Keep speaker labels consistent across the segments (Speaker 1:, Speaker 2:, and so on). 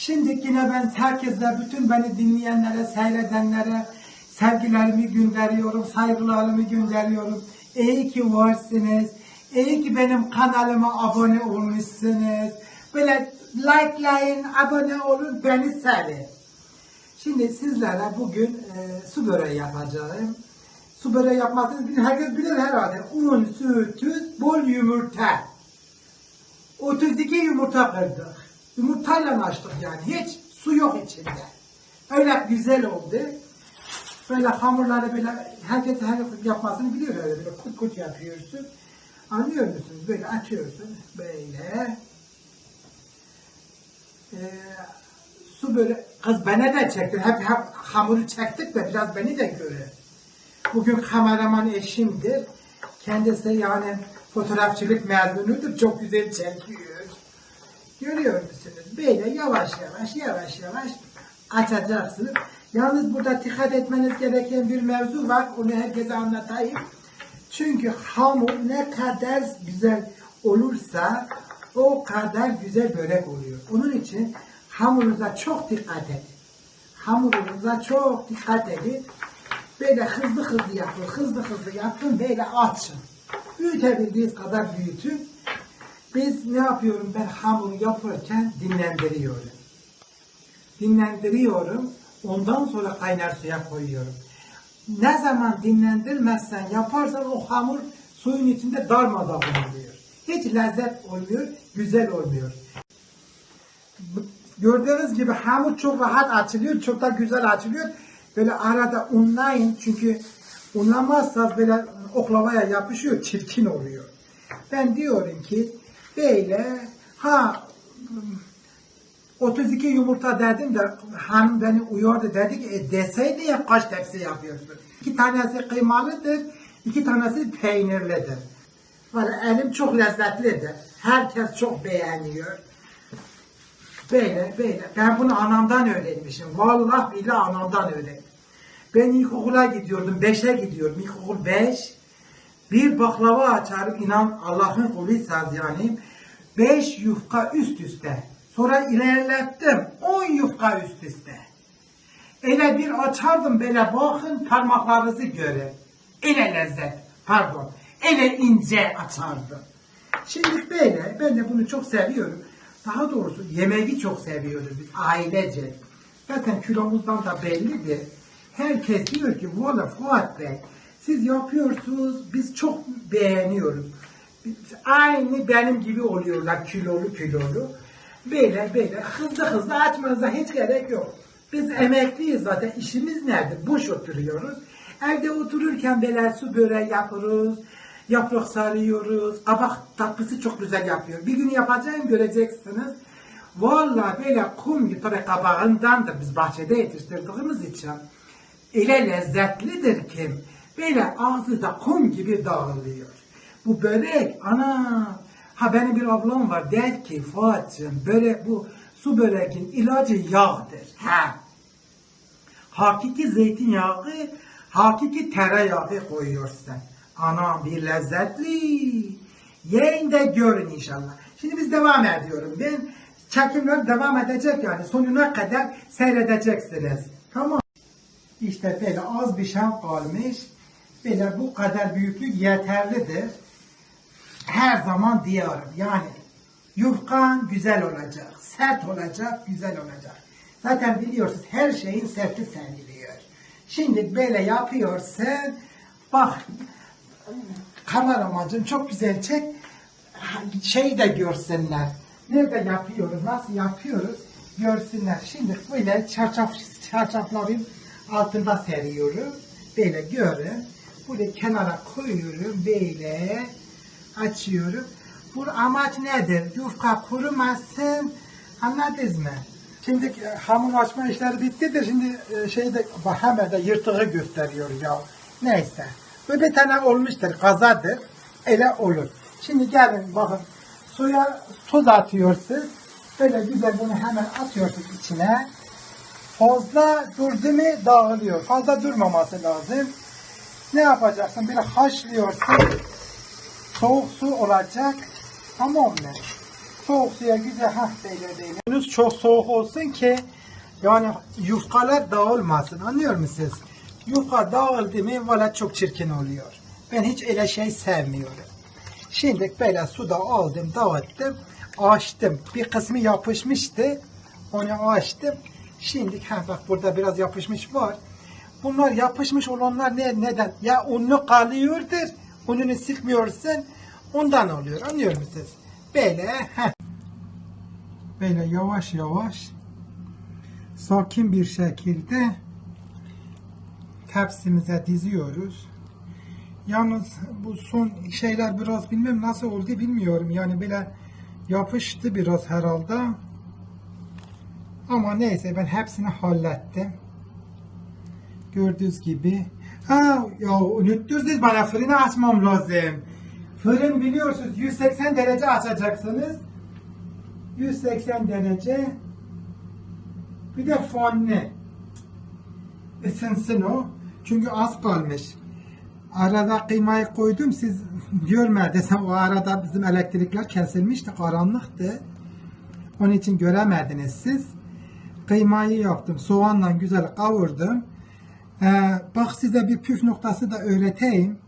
Speaker 1: Şimdi yine ben herkese, bütün beni dinleyenlere, seyredenlere sevgilerimi gönderiyorum, saygılarımı gönderiyorum. İyi ki varsınız. İyi ki benim kanalıma abone olmuşsunuz. Böyle likelayın, abone olun, beni sevin. Şimdi sizlere bugün e, su böreği yapacağım. Su böreği yapmasını bilir, herkes bilir herhalde. Un, süt, tuz, bol yumurta. 32 yumurta kırdık. Yumurtayla açtık yani. Hiç su yok içinde. Öyle güzel oldu. Böyle hamurları böyle herkes her yapmasını biliyor öyle böyle kut kut yapıyorsun. Anlıyor musunuz? Böyle açıyorsun. Böyle. Ee, su böyle kız bana da çekti. Hep, hep hamuru çektik de biraz beni de görün. Bugün kameraman eşimdir. Kendisi yani fotoğrafçılık mezunudur. Çok güzel çekiyor. Görüyor musunuz? Böyle yavaş yavaş yavaş yavaş açacaksınız. Yalnız burada dikkat etmeniz gereken bir mevzu var. Onu herkese anlatayım. Çünkü hamur ne kadar güzel olursa o kadar güzel börek oluyor. Onun için hamurunuza çok dikkat edin. Hamurunuza çok dikkat edin. Böyle hızlı hızlı yapın, hızlı hızlı yapın, böyle açın. Büyütebildiğiniz kadar büyütün. Biz ne yapıyorum ben hamuru yaparken dinlendiriyorum. Dinlendiriyorum. Ondan sonra kaynar suya koyuyorum. Ne zaman dinlendirmezsen yaparsan o hamur suyun içinde darmadağın oluyor. Hiç lezzet olmuyor, güzel olmuyor. Gördüğünüz gibi hamur çok rahat açılıyor, çok da güzel açılıyor. Böyle arada unlayın çünkü unlamazsanız böyle oklavaya yapışıyor, çirkin oluyor. Ben diyorum ki böyle ha 32 yumurta dedim de hanım beni uyardı dedi ki e, deseydi ya kaç tepsi yapıyorsun. İki tanesi kıymalıdır, iki tanesi peynirlidir. Valla elim çok lezzetlidir. Herkes çok beğeniyor. Böyle böyle. Ben bunu anamdan öğrenmişim. Vallahi billahi anamdan öğrendim. Ben ilkokula gidiyordum. Beşe gidiyorum. İlkokul beş. Bir baklava açarım. inan Allah'ın kuluysanız yani. Beş yufka üst üste. Sonra ilerlettim. On yufka üst üste. Öyle bir açardım böyle bakın parmaklarınızı görün. Öyle lezzet. Pardon. Öyle ince açardım. Şimdi böyle, ben de bunu çok seviyorum. Daha doğrusu yemeği çok seviyoruz biz ailece. Zaten kilomuzdan da bellidir. Herkes diyor ki valla Fuat Bey siz yapıyorsunuz biz çok beğeniyoruz. Aynı benim gibi oluyorlar kilolu kilolu. Böyle böyle hızlı hızlı açmanıza hiç gerek yok. Biz emekliyiz zaten işimiz nerede? Boş oturuyoruz. Evde otururken böyle su böreği yapıyoruz. Yaprak sarıyoruz. Kabak tatlısı çok güzel yapıyor. Bir gün yapacağım göreceksiniz. Vallahi böyle kum gibi kabağından da biz bahçede yetiştirdiğimiz için öyle lezzetlidir ki böyle ağzı da kum gibi dağılıyor. Bu börek ana ha benim bir ablam var der ki Fuat'cığım börek bu su böreğin ilacı yağdır. Ha. Hakiki zeytinyağı, hakiki tereyağı koyuyorsun. Anam bir lezzetli. Yiyin de görün inşallah. Şimdi biz devam ediyorum. Ben çekimler devam edecek yani sonuna kadar seyredeceksiniz. Tamam. İşte böyle az bir şey kalmış. Böyle bu kadar büyüklük yeterlidir. Her zaman diyorum yani yufkan güzel olacak, sert olacak, güzel olacak. Zaten biliyorsunuz her şeyin serti seviliyor. Şimdi böyle yapıyorsun, bak kameramacım çok güzel çek, şeyi de görsünler. Nerede yapıyoruz, nasıl yapıyoruz görsünler. Şimdi böyle çarşaf, çarşafların altında seriyorum. Böyle görün. Böyle kenara koyuyorum. Böyle açıyorum. Bu amaç nedir? Yufka kurumasın. Anladınız mı? Şimdi hamur açma işleri bitti de şimdi e, şeyde hemen de yırtığı gösteriyor ya. Neyse. Böyle tane olmuştur. Kazadır. Öyle olur. Şimdi gelin bakın. Suya tuz atıyorsunuz. Böyle güzel bunu hemen atıyorsunuz içine. Fazla durdu mu dağılıyor. Fazla durmaması lazım. Ne yapacaksın? Böyle haşlıyorsun. Soğuk su olacak. Tamam mı? Soğuk suya güzel ha böyle böyle. Çok soğuk olsun ki yani yufkalar dağılmasın anlıyor musunuz? Yufka dağıldı mı valla çok çirkin oluyor. Ben hiç öyle şey sevmiyorum. Şimdi böyle suda aldım dağıttım açtım. Bir kısmı yapışmıştı. Onu açtım. Şimdi ha bak burada biraz yapışmış var. Bunlar yapışmış olanlar ne neden? Ya unlu kalıyordur. Ununu sıkmıyorsun. Ondan oluyor. Anlıyor musunuz? Böyle heh. Böyle yavaş yavaş sakin bir şekilde tepsimize diziyoruz. Yalnız bu son şeyler biraz bilmem nasıl oldu bilmiyorum. Yani böyle yapıştı biraz herhalde. Ama neyse ben hepsini hallettim. Gördüğünüz gibi. Ha ya unuttunuz bana fırını açmam lazım. Fırın biliyorsunuz 180 derece açacaksınız. 180 derece. Bir de fanlı. Isınsın o. Çünkü az kalmış. Arada kıymayı koydum siz görmediniz. O arada bizim elektrikler kesilmişti. Karanlıktı. Onun için göremediniz siz. Kıymayı yaptım. Soğanla güzel kavurdum. Bak size bir püf noktası da öğreteyim.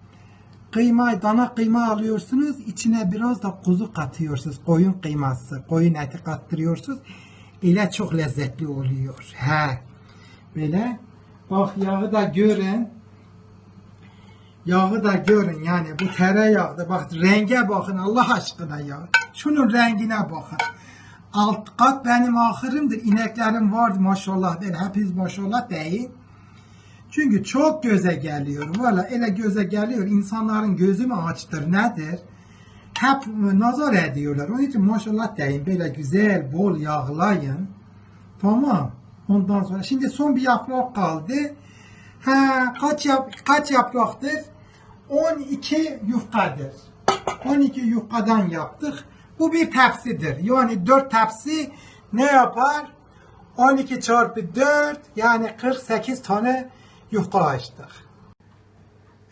Speaker 1: Kıyma, dana kıyma alıyorsunuz. içine biraz da kuzu katıyorsunuz. Koyun kıyması, koyun eti kattırıyorsunuz. İle çok lezzetli oluyor. He. Böyle. Bak yağı da görün. Yağı da görün yani bu tereyağı bak renge bakın Allah aşkına ya. Şunun rengine bakın. Alt kat benim ahırımdır. İneklerim vardı maşallah. Ben hepiniz maşallah değil. Çünkü çok göze geliyor. Valla ele göze geliyor. İnsanların gözü mü açtır nedir? Hep nazar ediyorlar. Onun için maşallah deyin. Böyle güzel bol yağlayın. Tamam. Ondan sonra şimdi son bir yaprak kaldı. Ha, kaç yap kaç yapraktır? 12 yufkadır. 12 yufkadan yaptık. Bu bir tepsidir. Yani 4 tepsi ne yapar? 12 çarpı 4 yani 48 tane yufka açtık.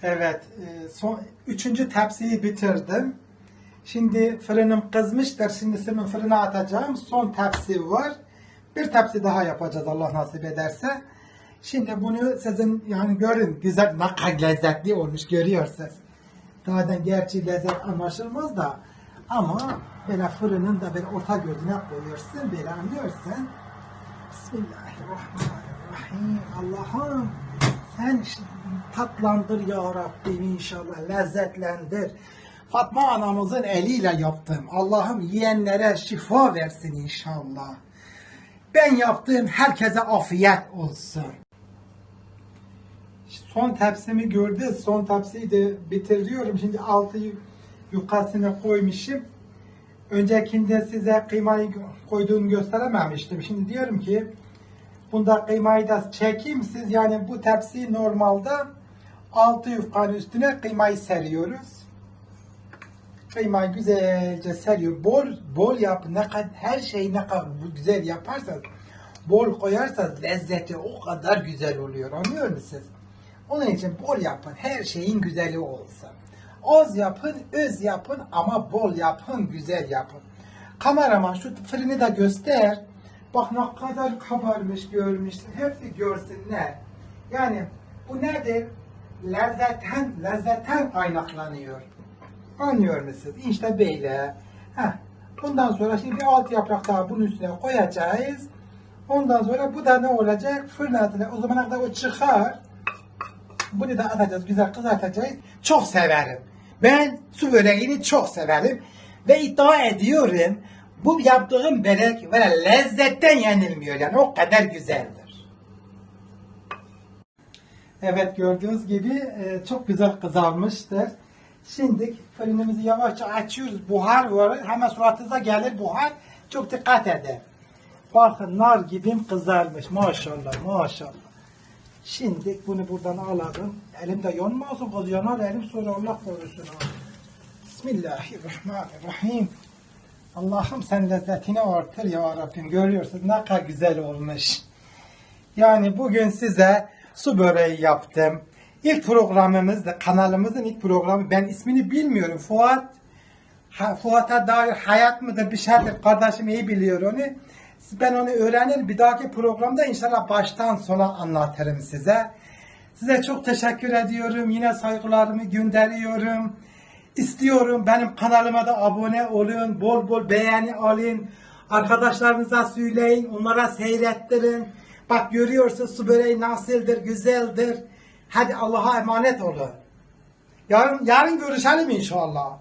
Speaker 1: Evet, e, son üçüncü tepsiyi bitirdim. Şimdi fırınım kızmıştır. Şimdi senin fırına atacağım. Son tepsi var. Bir tepsi daha yapacağız Allah nasip ederse. Şimdi bunu sizin yani görün güzel ne kadar lezzetli olmuş görüyorsunuz. Zaten gerçi lezzet anlaşılmaz da ama böyle fırının da bir orta gözüne koyuyorsun böyle anlıyorsun. Bismillahirrahmanirrahim. Allah'ım sen tatlandır ya Rabbim inşallah lezzetlendir. Fatma anamızın eliyle yaptım. Allah'ım yiyenlere şifa versin inşallah. Ben yaptığım herkese afiyet olsun. Son tepsimi gördü. Son tepsiyi de bitiriyorum. Şimdi altı yukasını koymuşum. Öncekinde size kıymayı koyduğumu gösterememiştim. Şimdi diyorum ki bunda kıymayı da çekeyim siz yani bu tepsi normalde altı yufkanın üstüne kıymayı seriyoruz. Kıymayı güzelce seriyor. Bol bol yap. Ne kadar her şeyi ne kadar güzel yaparsanız bol koyarsanız lezzeti o kadar güzel oluyor. Anlıyor musunuz? Onun için bol yapın. Her şeyin güzeli olsun. Az yapın, öz yapın ama bol yapın, güzel yapın. Kameraman şu fırını da göster. Bak ne kadar kabarmış görmüşsün. Hepsi görsünler. Yani bu nedir? Lezzetten, lezzetten kaynaklanıyor. Anlıyor musunuz? İşte böyle. Heh. Bundan sonra şimdi bir alt yaprak daha bunun üstüne koyacağız. Ondan sonra bu da ne olacak? Fırına o zamana kadar o çıkar. Bunu da atacağız, güzel kızartacağız. Çok severim. Ben su böreğini çok severim. Ve iddia ediyorum bu yaptığım börek böyle lezzetten yenilmiyor yani o kadar güzeldir. Evet gördüğünüz gibi e, çok güzel kızarmıştır. Şimdi fırınımızı yavaşça açıyoruz. Buhar var. Hemen suratınıza gelir buhar. Çok dikkat edin. Bakın nar gibi kızarmış. Maşallah maşallah. Şimdi bunu buradan alalım. Elimde yanmasın kız yanar elim sonra Allah korusun. Bismillahirrahmanirrahim. Allah'ım sen lezzetini artır ya Rabbim. Görüyorsunuz ne kadar güzel olmuş. Yani bugün size su böreği yaptım. İlk programımızda kanalımızın ilk programı ben ismini bilmiyorum. Fuat Fuat'a dair hayat mıdır bir şeydir kardeşim iyi biliyor onu. Ben onu öğrenir bir dahaki programda inşallah baştan sona anlatırım size. Size çok teşekkür ediyorum. Yine saygılarımı gönderiyorum. İstiyorum benim kanalıma da abone olun. Bol bol beğeni alın. Arkadaşlarınıza söyleyin. Onlara seyrettirin. Bak görüyorsun su böreği nasıldır, güzeldir. Hadi Allah'a emanet olun. Yarın, yarın görüşelim inşallah.